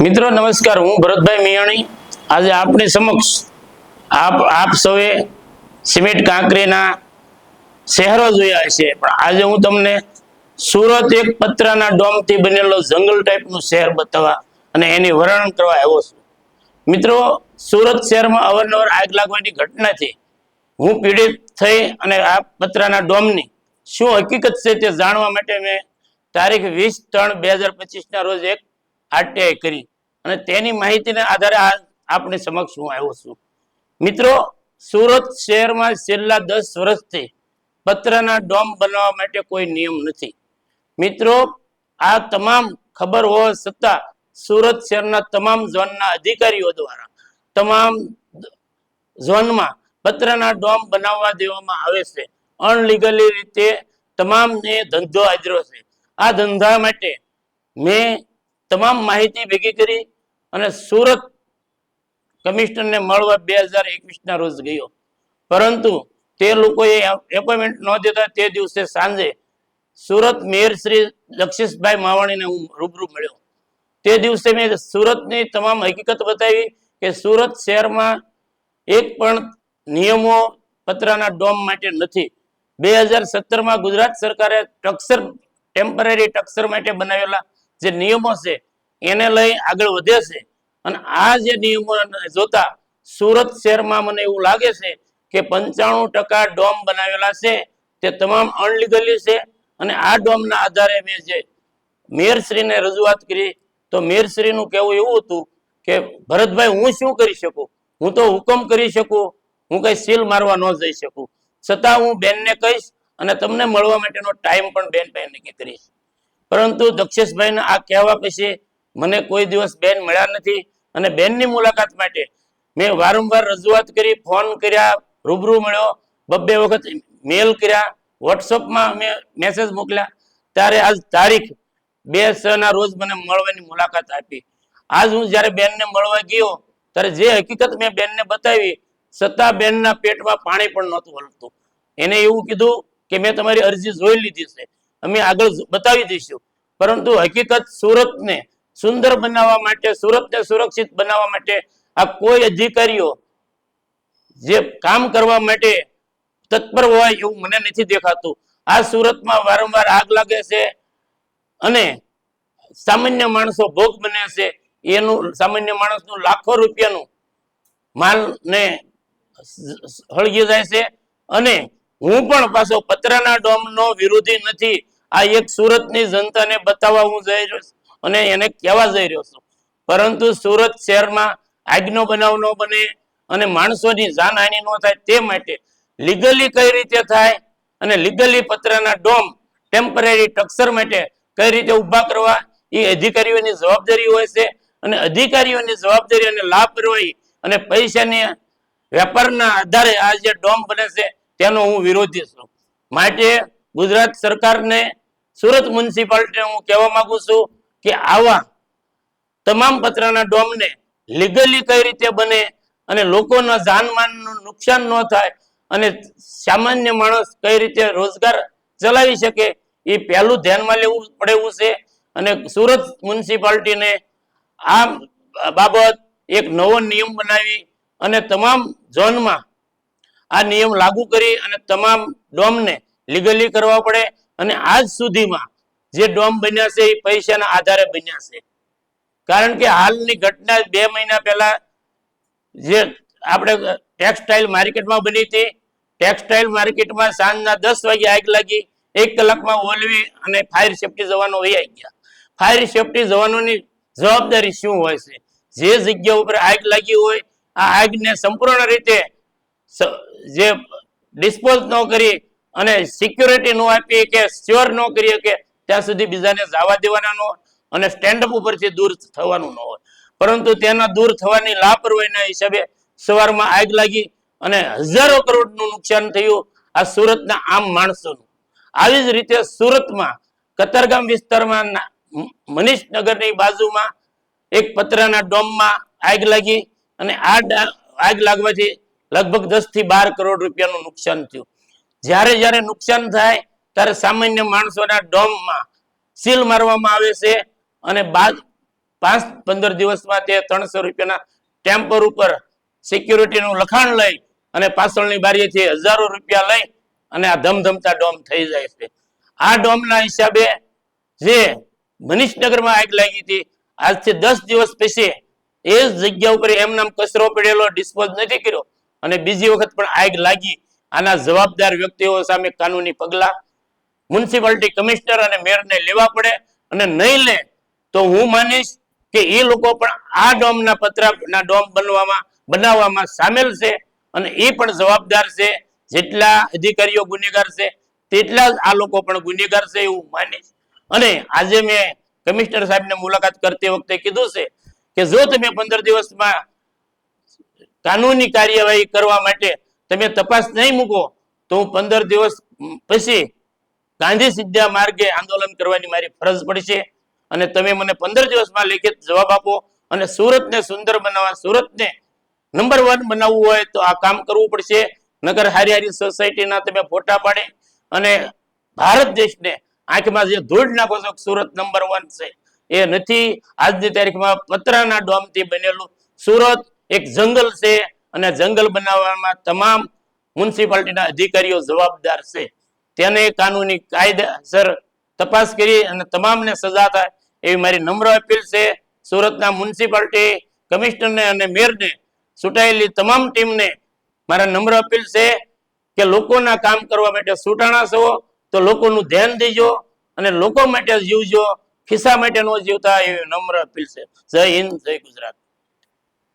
મિત્રો, નમસ્કાર. હું ભરતભાઈ મિયાણી. આજે આપની સમક્ષ આપ આપ સૌએ સિમેન્ટ કાંકરીના શહેરો જોયા છે પણ આજે હું તમને સુરત એક પતરાના ડોમથી બનેલો જંગલ ટાઈપનું શહેર બતાવવા અને એની વર્ણન કરવા આવ્યો છું. મિત્રો, સુરત શહેરમાં અવારનવાર આગ લાગવાની ઘટનાથી હું પીડિત થઈ અને આ પતરાના ડોમની શું હકીકત છે તે જાણવા માટે મેં તારીખ વીસ ત્રણ બે હજાર પચીસના રોજ એક આરટીઆઈ કરી. અને તેની માહિતીને આધારે આ આપની સમક્ષ હું આવ્યો છું. મિત્રો, સુરત શહેરમાં છેલ્લા દસ વર્ષથી પત્રના ડોમ બનાવવા માટે કોઈ નિયમ નથી. મિત્રો, આ તમામ ખબર હોવા છતાં સુરત શહેરના તમામ ઝોનના અધિકારીઓ દ્વારા, તમામ ઝોનમાં પત્રના ડોમ બનાવવા દેવામાં આવે છે. અનલીગલી રીતે તમામને ધંધો આદર્યો છે. આ ધંધા માટે મેં તમામ માહિતી ભેગી કરી અને સુરત કમિશનરને મળવા બે હજાર એકવીસના રોજ ગયો. પરંતુ તે લોકોએ એપોઇન્ટમેન્ટ ન દેતા તે દિવસે સાંજે સુરત મેયર શ્રી દક્ષિશભાઈ માવાણીને હું રૂબરૂ મળ્યો. તે દિવસે મેં સુરતની તમામ હકીકત બતાવી કે સુરત શહેરમાં એક પણ નિયમો પતરાના ડોમ માટે નથી. બે હજાર સત્તરમાં ગુજરાત સરકારે ટક્સર, ટેમ્પરરી ટક્સર માટે બનાવેલા જે નિયમો છે, એને લઈ આગળ વધે છે. અને આ જે નિયમો જોતા સુરત શહેરમાં મને એવું લાગે છે કે પંચાણું ટકા ડોમ બનાવેલા છે, તે તમામ અનલીગલી છે. અને આ ડોમના આધારે મેં જે મેયરશ્રીને રજૂઆત કરી, તો મેયરશ્રીનું કહેવું એવું હતું કે, ભરતભાઈ, હું શું કરી શકું? હું તો હુકમ કરી શકું. હું કઈ સીલ મારવા ન જઈ શકું. છતાં હું બેનને કહીશ અને તમને મળવા માટેનો ટાઈમ પણ બેન પાસે નક્કી કરીશ. પરંતુ દક્ષેશભાઈને આ કહેવા પછી મને કોઈ દિવસ બેન મળ્યા નથી અને બેનની મુલાકાત માટે મેં વારંવાર રજૂઆત કરી, ફોન કર્યા, રૂબરૂ મળ્યો, બબ્બે વખત મેલ કર્યા, વોટ્સઅપમાં મેં મેસેજ મોકલ્યા. ત્યારે આજ તારીખ બે ના રોજ મને મળવાની મુલાકાત આપી. આજ હું જ્યારે બેનને મળવા ગયો, ત્યારે જે હકીકત મેં બેનને બતાવી છતાં બેનના પેટમાં પાણી પણ નહોતું હલતું. એને એવું કીધું કે મેં તમારી અરજી જોઈ લીધી છે. અમે આગળ બતાવી દઈશું. પરંતુ હકીકત સુરતને સુંદર બનાવવા માટે, સુરતને સુરક્ષિત બનાવવા માટે આ કોઈ અધિકારીઓ જે કામ કરવા માટે તત્પર હોય એવું મને નથી દેખાતું. આ સુરતમાં વારંવાર આગ લાગે છે અને સામાન્ય માણસો ભોગ બને છે. એનું સામાન્ય માણસનું લાખો રૂપિયાનું માલને હળગી જાય છે. અને હું પણ પાછો પતરાના ડોમનો વિરોધી નથી. આ એક સુરતની જનતાને બતાવવા હું જઈ રહ્યો છું અને એને કહેવા જઈ રહ્યો છું. પરંતુ સુરત શહેરમાં આજનો બનાવ ન બને અને માણસોની જાનહાનિ ન થાય તે માટે લીગલી કઈ રીતે થાય અને લીગલી પત્રના ડોમ ટેમ્પરરી ટક્સર માટે કઈ રીતે ઊભા કરવા એ અધિકારીઓની જવાબદારી હોય છે અને અધિકારીઓની જવાબદારી અને લાપરવાહી અને પૈસાની વેપારના આધારે આ જે ડોમ બને છે તેનો હું વિરોધી છું. માટે ગુજરાત સરકારને સુરત મ્યુનિસિપાલિટીને હું કહેવા માંગુ છું કે આવા તમામ પતરાના ડોમને લીગલી કઈ રીતે બને અને લોકોના જાનમાનનું નુકસાન ન થાય અને સામાન્ય માણસ કઈ રીતે રોજગાર ચલાવી શકે, એ પહેલું ધ્યાનમાં લેવું પડે એવું છે. અને સુરત મ્યુનિસિપાલિટીને આ બાબત એક નવો નિયમ બનાવી અને તમામ ઝોનમાં આ નિયમ લાગુ કરી અને તમામ ડોમને લીગલી કરવા પડે. અને આજ સુધીમાં જે ડોમ બન્યા છે, એ પૈસાના આધારે બન્યા છે. કારણ કે હાલની ઘટના બે મહિના પહેલા જે આપણે ટેક્સટાઇલ માર્કેટમાં બની હતી. ટેક્સટાઇલ માર્કેટમાં સાંજના દસ વાગે આગ લાગી. એક કલાકમાં ઓલવી અને ફાયર સેફટી જવાનો વહી ગયા. ફાયર સેફટી જવાનોની જવાબદારી શું હોય છે? જે જગ્યા ઉપર આગ લાગી હોય, આ આગને સંપૂર્ણ રીતે જે ડિસ્પોઝ ન કરી અને સિક્યોરિટી નો આપીએ કે સ્યોર ન કરીએ કે ત્યાં સુધી બીજાને જવા દેવાના ન અને સ્ટેન્ડ અપ ઉપરથી દૂર થવાનું ન હોય. પરંતુ તેના દૂર થવાની લાપરવાહીના હિસાબે સવારમાં આગ લાગી અને હજારો કરોડનું નુકસાન થયું આ સુરતના આમ માણસોનું. આવી જ રીતે સુરતમાં કતરગામ વિસ્તારમાં મનીષનગરની બાજુમાં એક પતરાના ડોમમાં આગ લાગી અને આ આગ લાગવાથી લગભગ દસથી બાર કરોડ રૂપિયાનું નુકસાન થયું. જ્યારે જ્યારે નુકસાન થાય, ત્યારે સામાન્ય માણસોના ડોમમાં સીલ મારવામાં આવે છે અને બાદ પાંચ પંદર દિવસમાં તે ત્રણસો રૂપિયાના ટેમ્પર ઉપર સિક્યુરિટીનું લખાણ લઈ અને પાછળની બારીએથી હજારો રૂપિયા લઈ અને આ ધમધમતા ડોમ થઈ જાય છે. આ ડોમના હિસાબે જે મનીષનગરમાં આગ લાગી હતી, આજથી દસ દિવસ પછી એ જ જગ્યા ઉપર એમ નામ કચરો પડેલો ડિસ્પોઝ નથી કર્યો અને બીજી વખત પણ આગ લાગી આના જવાબદાર વ્યક્તિઓ સામે કાનૂની પગલા, મ્યુનિસિપાલિટી કમિશનર અને મેયરને લેવા પડે અને નહીં લે તો હું માનીશ કે એ લોકો પણ આ ડોમના પતરાના ડોમ બનવામાં, બનાવવામાં સામેલ છે અને એ પણ જવાબદાર છે. જેટલા અધિકારીઓ ગુનેગાર છે, તેટલા જ આ લોકો પણ ગુનેગાર છે એવું માનીશ. અને આજે મેં કમિશનર સાહેબને મુલાકાત કરતી વખતે કીધું છે કે જો તમે પંદર દિવસમાં કાનૂની કાર્યવાહી કરવા માટે તમે તપાસ નહીં મૂકો તો હું પંદર દિવસ પછી ગાંધી સિદ્ધા માર્ગે આંદોલન કરવાની મારી ફરજ પડશે અને તમે મને પંદર દિવસમાં લેખિત જવાબ આપો અને સુરતને સુંદર બનાવવા, સુરતને નંબર વન બનાવવું હોય તો આ કામ કરવું પડશે. નગર હારી સોસાયટીના તમે ફોટા પાડે અને ભારત દેશને આંખમાં જે ધૂળ નાખો છો સુરત નંબર વન છે, એ નથી. આજની તારીખમાં પતરાના ડોમથી બનેલું સુરત એક જંગલ છે. અને જંગલ બનાવવામાં તમામ મ્યુનિસિપાલિટીના અધિકારીઓ જવાબદાર છે. તેને કાનૂની કાયદેસર તપાસ કરી અને તમામને સજા થાય એવી મારી નમ્ર અપીલ છે. સુરતના મ્યુનિસિપાલિટી કમિશનરને અને મેયરને ચૂંટાયેલી તમામ ટીમને મારા નમ્ર અપીલ છે કે લોકોના કામ કરવા માટે સુટાણા છો તો લોકોનું ધ્યાન દેજો અને લોકો માટે જીવજો, ખિસ્સા માટે ન જીવતા એવી નમ્ર અપીલ છે. જય હિન્દ, જય ગુજરાત.